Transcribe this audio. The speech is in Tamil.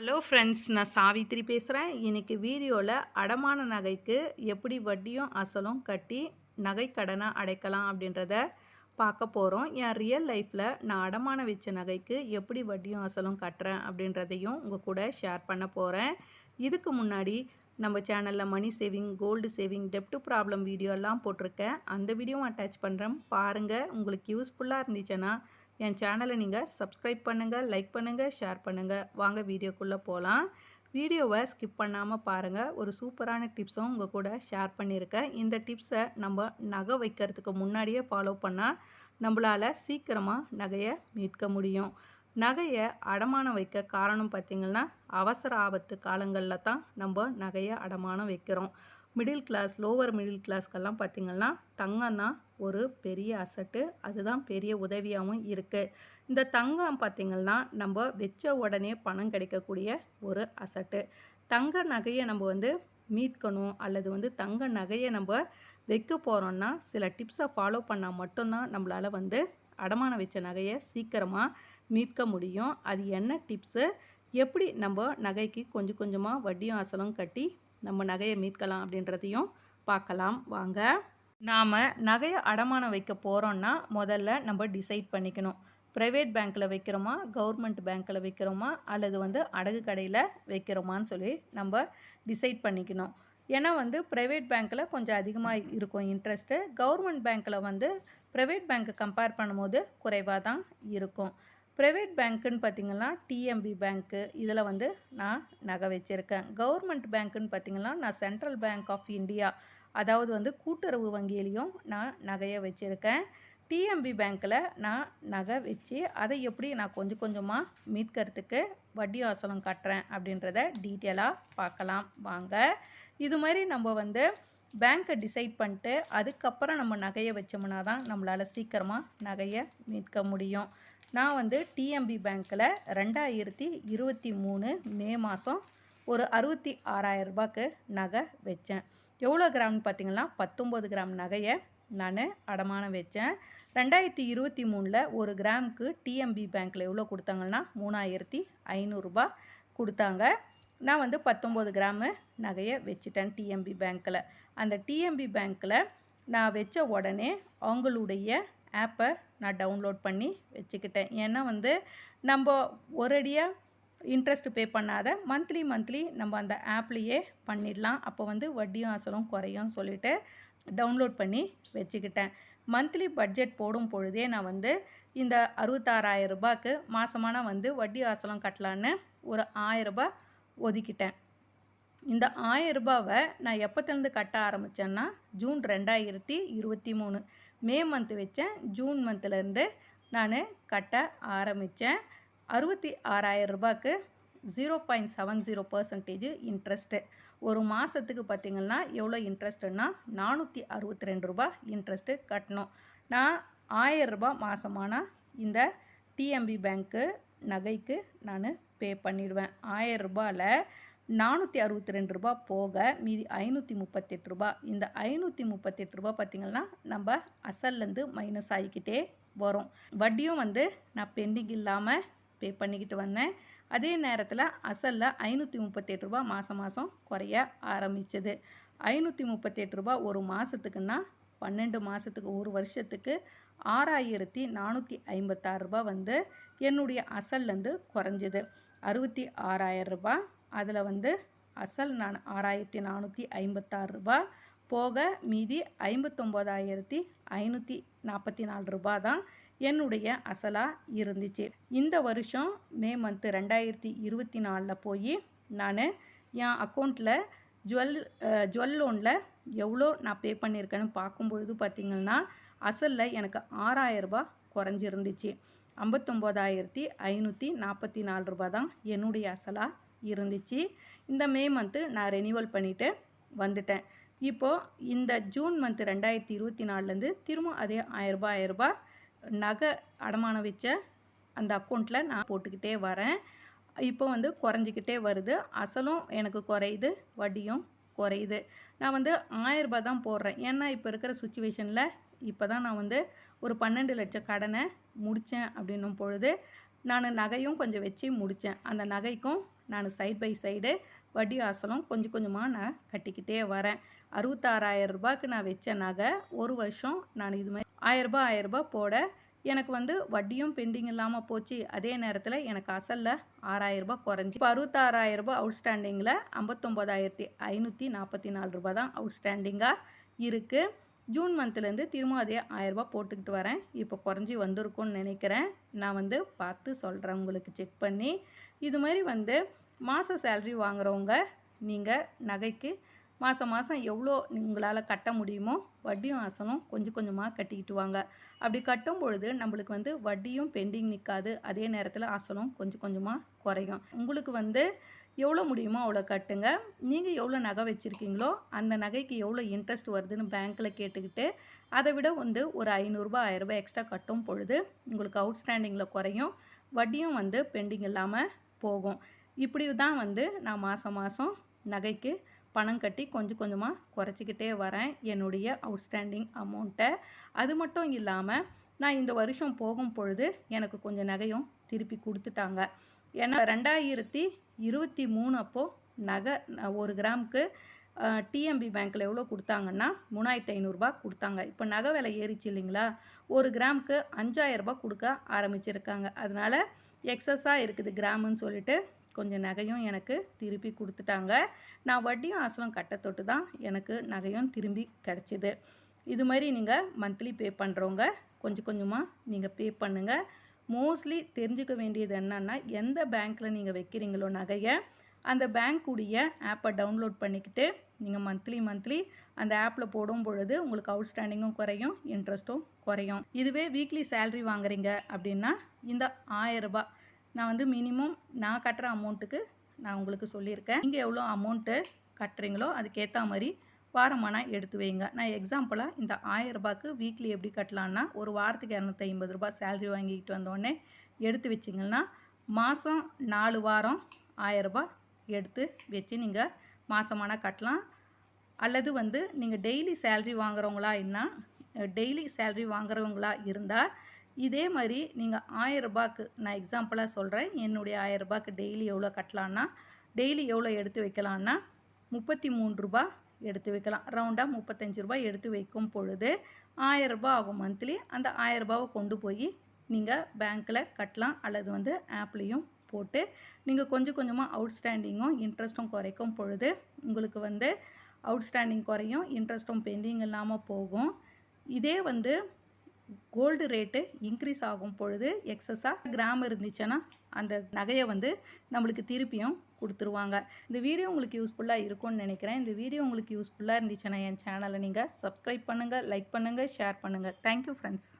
ஹலோ ஃப்ரெண்ட்ஸ் நான் சாவித்ரி பேசுகிறேன் இன்றைக்கி வீடியோவில் அடமான நகைக்கு எப்படி வட்டியும் அசலும் கட்டி நகை கடனை அடைக்கலாம் அப்படின்றத பார்க்க போகிறோம் என் ரியல் லைஃப்பில் நான் அடமான வச்ச நகைக்கு எப்படி வட்டியும் அசலும் கட்டுறேன் அப்படின்றதையும் உங்கள் கூட ஷேர் பண்ண போகிறேன் இதுக்கு முன்னாடி நம்ம சேனலில் மணி சேவிங் கோல்டு சேவிங் டெப்ட் ப்ராப்ளம் வீடியோலாம் போட்டிருக்கேன். அந்த வீடியோவும் அட்டாச் பண்ணுறேன் பாருங்கள் உங்களுக்கு யூஸ்ஃபுல்லாக இருந்துச்சுன்னா என் சேனலை நீங்கள் சப்ஸ்கிரைப் பண்ணுங்கள் லைக் பண்ணுங்கள் ஷேர் பண்ணுங்கள் வாங்க வீடியோக்குள்ளே போகலாம் வீடியோவை ஸ்கிப் பண்ணாமல் பாருங்கள் ஒரு சூப்பரான டிப்ஸும் உங்கள் கூட ஷேர் பண்ணியிருக்கேன். இந்த டிப்ஸை நம்ம நகை வைக்கிறதுக்கு முன்னாடியே ஃபாலோ பண்ணால் நம்மளால் சீக்கிரமாக நகையை மீட்க முடியும். நகையை அடமானம் வைக்க காரணம் பார்த்திங்கன்னா அவசர ஆபத்து காலங்களில் தான் நம்ம நகையை அடமானம் வைக்கிறோம். மிடில் கிளாஸ் லோவர் மிடில் கிளாஸ்க்கெல்லாம் பார்த்திங்கன்னா தங்கம் தான் ஒரு பெரிய அசட்டு. அதுதான் பெரிய உதவியாகவும் இருக்குது இந்த தங்கம் பார்த்திங்கன்னா நம்ம வச்ச உடனே பணம் கிடைக்கக்கூடிய ஒரு அசட்டு. தங்க நகையை நம்ம வந்து மீட்கணும் அல்லது வந்து தங்க நகையை நம்ம வைக்க போகிறோன்னா சில டிப்ஸை ஃபாலோ பண்ணால் மட்டும்தான் நம்மளால் வந்து அடமானம் வச்ச நகையை சீக்கிரமாக மீட்க முடியும். அது என்ன டிப்ஸு எப்படி நம்ம நகைக்கு கொஞ்சம் கொஞ்சமாக வட்டியும் அசலும் கட்டி நம்ம நகையை மீட்கலாம் அப்படின்றதையும் பார்க்கலாம். வாங்க. நாம் நகையை அடமானம் வைக்க போகிறோன்னா முதல்ல நம்ம டிசைட் பண்ணிக்கணும். ப்ரைவேட் பேங்க்கில் வைக்கிறோமா கவர்மெண்ட் பேங்க்கில் வைக்கிறோமா அல்லது வந்து அடகு கடையில் வைக்கிறோமான்னு சொல்லி நம்ம டிசைட் பண்ணிக்கணும். ஏன்னா வந்து ப்ரைவேட் பேங்க்கில் கொஞ்சம் அதிகமாக இருக்கும் இன்ட்ரெஸ்ட்டு கவர்மெண்ட் பேங்க்கில் வந்து ப்ரைவேட் பேங்க்கை கம்பேர் பண்ணும்போது குறைவாக தான் இருக்கும். ப்ரைவேட் பேங்க்குன்னு பார்த்திங்கன்னா டிஎம்பி பேங்க்கு இதில் வந்து நான் நகை வச்சுருக்கேன். கவர்மெண்ட் பேங்க்குன்னு பார்த்திங்கன்னா நான் சென்ட்ரல் பேங்க் ஆஃப் இந்தியா அதாவது வந்து கூட்டுறவு வங்கியிலையும் நான் நகையை வச்சுருக்கேன். டிஎம்பி பேங்க்கில் நான் நகை வச்சு அதை எப்படி நான் கொஞ்சம் கொஞ்சமாக மீட்கிறதுக்கு வட்டி வாசலம் கட்டுறேன் அப்படின்றத டீட்டெயிலாக பார்க்கலாம். வாங்க. இது மாதிரி நம்ம வந்து பேங்க்கை டிசைட் பண்ணிட்டு அதுக்கப்புறம் நம்ம நகையை வச்சோம்னா தான் நம்மளால் சீக்கிரமாக நகையை மீட்க முடியும். நான் வந்து டிஎம்பி பேங்க்கில் ரெண்டாயிரத்தி இருபத்தி மூணு மே மாதம் ஒரு அறுபத்தி ஆறாயிரம் ரூபாய்க்கு நகை வச்சேன். எவ்வளோ கிராம்னு பார்த்தீங்கன்னா பத்தொம்பது கிராம் நகையை நான் அடமானம் வச்சேன். ரெண்டாயிரத்தி இருபத்தி மூணில் ஒரு கிராமுக்கு டிஎம்பி பேங்க்கில் எவ்வளோ கொடுத்தாங்கன்னா மூணாயிரத்தி ஐநூறுரூபா கொடுத்தாங்க. நான் வந்து பத்தொம்போது கிராமு நகையை வச்சுட்டேன் டிஎம்பி பேங்க்கில் அந்த டிஎம்பி பேங்க்கில் நான் வச்ச உடனே அவங்களுடைய ஆப்பை நான் டவுன்லோட் பண்ணி வச்சுக்கிட்டேன். ஏன்னா வந்து நம்ம ஒரடியாக இன்ட்ரெஸ்ட் பே பண்ணாத மந்த்லி மந்த்லி நம்ம அந்த ஆப்லேயே பண்ணிடலாம். அப்போ வந்து வட்டியும் அசலும் குறையும் சொல்லிவிட்டு டவுன்லோட் பண்ணி வச்சுக்கிட்டேன். மந்த்லி பட்ஜெட் போடும் பொழுதே நான் வந்து இந்த அறுபத்தாறாயிரம் ரூபாய்க்கு மாதமான வந்து வட்டி அசலம் கட்டலான்னு ஒரு ஆயிரரூபா ஒதுக்கிட்டேன். இந்த ஆயிரம் ரூபாவை நான் எப்போத்துலேருந்து கட்ட ஆரம்பித்தேன்னா ஜூன் ரெண்டாயிரத்தி இருபத்தி மூணு. மே மந்த் வச்சேன். ஜூன் மந்த்லேருந்து நான் கட்ட ஆரம்பித்தேன். அறுபத்தி ஆறாயிரம் ரூபாய்க்கு zero point seven zero percentage interest ஒரு மாதத்துக்கு பார்த்திங்கன்னா எவ்வளோ இன்ட்ரெஸ்ட்டுன்னா நானூற்றி அறுபத்தி ரெண்டு ரூபா இன்ட்ரெஸ்ட்டு கட்டணும். நான் ஆயிரம் ரூபாய் மாதமானால் இந்த டிஎம்பி பேங்க்கு நகைக்கு நான் பே பண்ணிவிடுவேன் ஆயிரம் ரூபாயில் நானூற்றி அறுபத்தி ரெண்டு ரூபா போக மீதி ஐநூற்றி முப்பத்தெட்டு ரூபா இந்த ஐநூற்றி முப்பத்தெட்டு ரூபா பார்த்திங்கன்னா நம்ம அசல்லேருந்து மைனஸ் ஆகிக்கிட்டே வரும். வட்டியும் வந்து நான் பெண்டிங் இல்லாமல் பே பண்ணிக்கிட்டு வந்தேன். அதே நேரத்தில் அசலில் ஐநூற்றி முப்பத்தெட்டு ரூபா மாதம் மாதம் குறைய ஆரம்பிச்சது. ஐநூற்றி முப்பத்தெட்டு ரூபா ஒரு மாதத்துக்குன்னா பன்னெண்டு மாதத்துக்கு ஒரு வருஷத்துக்கு ஆறாயிரத்தி நானூற்றி ஐம்பத்தாறு ரூபா வந்து என்னுடைய அசல்லேருந்து குறைஞ்சிது. அறுபத்தி ஆறாயிரம் ரூபாய் அதில் வந்து அசல் நான் ஆறாயிரத்தி நானூற்றி ஐம்பத்தாறு ரூபா போக மீதி ஐம்பத்தொம்போதாயிரத்தி ஐநூற்றி நாற்பத்தி நாலு ரூபா தான் என்னுடைய அசலாக இருந்துச்சு. இந்த வருஷம் மே மந்த்து ரெண்டாயிரத்தி இருபத்தி நாலில் போய் நான் என் அக்கௌண்ட்டில் ஜுவல் ஜுவல் லோனில் எவ்வளோ நான் பே பண்ணியிருக்கேன்னு பார்க்கும்பொழுது பார்த்திங்கன்னா அசலில் எனக்கு ஆறாயிரரூபா குறைஞ்சிருந்துச்சு. ஐம்பத்தொம்போதாயிரத்தி ஐநூற்றி நாற்பத்தி நாலு ரூபா தான் என்னுடைய அசலாக இருந்துச்சு. இந்த மே மந்த்து நான் ரெனியூவல் பண்ணிவிட்டு வந்துட்டேன். இப்போது இந்த ஜூன் மந்த்து ரெண்டாயிரத்தி இருபத்தி நாலுலேருந்து திரும்ப அதே ஆயிரரூபா ஆயிரரூபா நகை அடமானம் வச்ச அந்த அக்கௌண்ட்டில் நான் போட்டுக்கிட்டே வரேன். இப்போ வந்து குறைஞ்சிக்கிட்டே வருது. அசலும் எனக்கு குறையுது வட்டியும் குறையுது. நான் வந்து ஆயரரூபா தான் போடுறேன். ஏன்னா இப்போ இருக்கிற சுச்சுவேஷனில் இப்போ தான் நான் வந்து ஒரு பன்னெண்டு லட்சம் கடனை முடித்தேன் அப்படின்னும் பொழுது நான் நகையும் கொஞ்சம் வச்சு முடித்தேன் அந்த நகைக்கும் நான் சைட் பை சைடு வட்டி அசலும் கொஞ்சம் கொஞ்சமாக நான் கட்டிக்கிட்டே வரேன். அறுபத்தாறாயிரம் ரூபாய்க்கு நான் வச்ச நகை ஒரு வருஷம் நான் இது மாதிரி ஆயிரரூபா ஆயிரரூபா போட எனக்கு வந்து வட்டியும் பெண்டிங் இல்லாமல் போச்சு. அதே நேரத்தில் எனக்கு அசலில் ஆறாயிரரூபா குறைஞ்சி இப்போ அறுபத்தாறாயிரரூபா அவுட்ஸ்டாண்டிங்கில் ஐம்பத்தொம்போதாயிரத்தி ஐநூற்றி நாற்பத்தி நாலு ரூபா தான் அவுட்ஸ்டாண்டிங்காக இருக்குது ஜூன் மந்த்லேருந்து திரும்ப அதே ஆயிரரூபா போட்டுக்கிட்டு வரேன். இப்போ குறைஞ்சி வந்திருக்கும்னு நினைக்கிறேன். நான் வந்து பார்த்து சொல்கிறேன் உங்களுக்கு செக் பண்ணி இது மாதிரி வந்து மாத சேல்ரி வாங்குறவங்க நீங்கள் நகைக்கு மாதம் மாதம் எவ்வளோ உங்களால் கட்ட முடியுமோ வட்டியும் அசலும் கொஞ்சம் கொஞ்சமாக கட்டிக்கிட்டு வாங்க. அப்படி கட்டும் பொழுது நம்மளுக்கு வந்து வட்டியும் பெண்டிங் நிற்காது அதே நேரத்தில் அசலும் கொஞ்சம் கொஞ்சமாக குறையும். உங்களுக்கு வந்து எவ்வளோ முடியுமோ அவ்வளோ கட்டுங்க. நீங்கள் எவ்வளோ நகை வச்சுருக்கீங்களோ அந்த நகைக்கு எவ்வளோ இன்ட்ரெஸ்ட் வருதுன்னு பேங்க்கில் கேட்டுக்கிட்டு அதை விட வந்து ஒரு ஐநூறுரூபா ஆயிரரூபா எக்ஸ்ட்ரா கட்டும் பொழுது உங்களுக்கு அவுட்ஸ்டாண்டிங்கில் குறையும். வட்டியும் வந்து பெண்டிங் இல்லாமல் போகும். இப்படி தான் வந்து நான் மாதம் மாதம் நகைக்கு பணம் கட்டி கொஞ்சம் கொஞ்சமாக குறைச்சிக்கிட்டே வரேன். என்னுடைய அவுட்ஸ்டாண்டிங் அமௌண்ட்டை அது மட்டும் இல்லாமல் நான் இந்த வருஷம் போகும் பொழுது எனக்கு கொஞ்சம் நகையும் திருப்பி கொடுத்துட்டாங்க. ஏன்னா ரெண்டாயிரத்தி இருபத்தி மூணு அப்போது நகை ஒரு கிராமுக்கு டிஎம்பி பேங்க்கில் எவ்வளோ கொடுத்தாங்கன்னா மூணாயிரத்தி ஐநூறுரூபா கொடுத்தாங்க. இப்போ நகை விலை ஏறிச்சு இல்லைங்களா? ஒரு கிராமுக்கு அஞ்சாயிரரூபா கொடுக்க ஆரம்பிச்சிருக்காங்க. அதனால் எக்ஸஸாக இருக்குது கிராமுன்னு சொல்லிட்டு கொஞ்சம் நகையும் எனக்கு திருப்பி கொடுத்துட்டாங்க. நான் வட்டியும் அசலும் கட்ட தொட்டு தான் எனக்கு நகையும் திரும்பி கிடச்சிது. இது மாதிரி நீங்கள் மந்த்லி பே பண்ணுறவங்க கொஞ்சம் கொஞ்சமாக நீங்கள் பே பண்ணுங்கள் மோஸ்ட்லி தெரிஞ்சுக்க வேண்டியது என்னன்னா எந்த பேங்க்கில் நீங்கள் வைக்கிறீங்களோ நகையை அந்த பேங்க்குடைய ஆப்பை டவுன்லோட் பண்ணிக்கிட்டு நீங்கள் மந்த்லி மந்த்லி அந்த ஆப்பில் போடும் பொழுது உங்களுக்கு அவுட்ஸ்டாண்டிங்கும் குறையும் இன்ட்ரெஸ்ட்டும் குறையும். இதுவே வீக்லி சேல்ரி வாங்குறீங்க அப்படின்னா இந்த ஆயரரூபா நான் வந்து மினிமம் நான் கட்டுற அமௌண்ட்டுக்கு நான் உங்களுக்கு சொல்லியிருக்கேன். நீங்கள் எவ்வளோ அமௌண்ட்டு கட்டுறீங்களோ அதுக்கேற்ற மாதிரி வாரமானால் எடுத்து வைங்க. நான் எக்ஸாம்பிளாக இந்த ஆயரரூபாக்கு வீக்லி எப்படி கட்டலான்னா ஒரு வாரத்துக்கு இரநூத்தி ஐம்பது ரூபாய் சேல்ரி வாங்கிக்கிட்டு வந்தோடனே எடுத்து வச்சிங்கன்னா மாதம் நாலு வாரம் ஆயரரூபா எடுத்து வச்சு நீங்கள் மாதமானால் கட்டலாம். அல்லது வந்து நீங்கள் டெய்லி சேல்ரி வாங்குறவங்களா என்ன டெய்லி சேல்ரி வாங்குறவங்களா இருந்தால் இதே மாதிரி நீங்கள் ஆயரரூபாக்கு நான் எக்ஸாம்பிளாக சொல்கிறேன் என்னுடைய ஆயரரூபாக்கு டெய்லி எவ்வளோ கட்டலான்னா டெய்லி எவ்வளோ எடுத்து வைக்கலான்னா முப்பத்தி மூணு ரூபா எடுத்து வைக்கலாம். ரவுண்டாக முப்பத்தஞ்சு ரூபாய் எடுத்து வைக்கும் பொழுது ஆயரரூபா ஆகும் மந்த்லி அந்த ஆயரரூபாவை கொண்டு போய் நீங்கள் பேங்க்கில் கட்டலாம். அல்லது வந்து ஆப்லேயும் போட்டு நீங்கள் கொஞ்சம் கொஞ்சமாக அவுட்ஸ்டாண்டிங்கும் இன்ட்ரெஸ்ட்டும் குறைக்கும் பொழுது உங்களுக்கு வந்து அவுட்ஸ்டாண்டிங் குறையும் இன்ட்ரெஸ்ட்டும் பெண்டிங் இல்லாமல் போகும். இதே வந்து கோல்டு ரேட்டு இன்க்ரீஸ் ஆகும் பொழுது எக்ஸஸாக கிராம் இருந்துச்சுன்னா அந்த நகையை வந்து நம்மளுக்கு திருப்பியும் கொடுத்துருவாங்க. இந்த வீடியோ உங்களுக்கு யூஸ்ஃபுல்லாக இருக்கும்னு நினைக்கிறேன். இந்த வீடியோ உங்களுக்கு யூஸ்ஃபுல்லாக இருந்துச்சுன்னா என் சேனலை நீங்கள் சப்ஸ்கிரைப் பண்ணுங்கள் லைக் பண்ணுங்கள் ஷேர் பண்ணுங்கள் தேங்க்யூ ஃப்ரெண்ட்ஸ்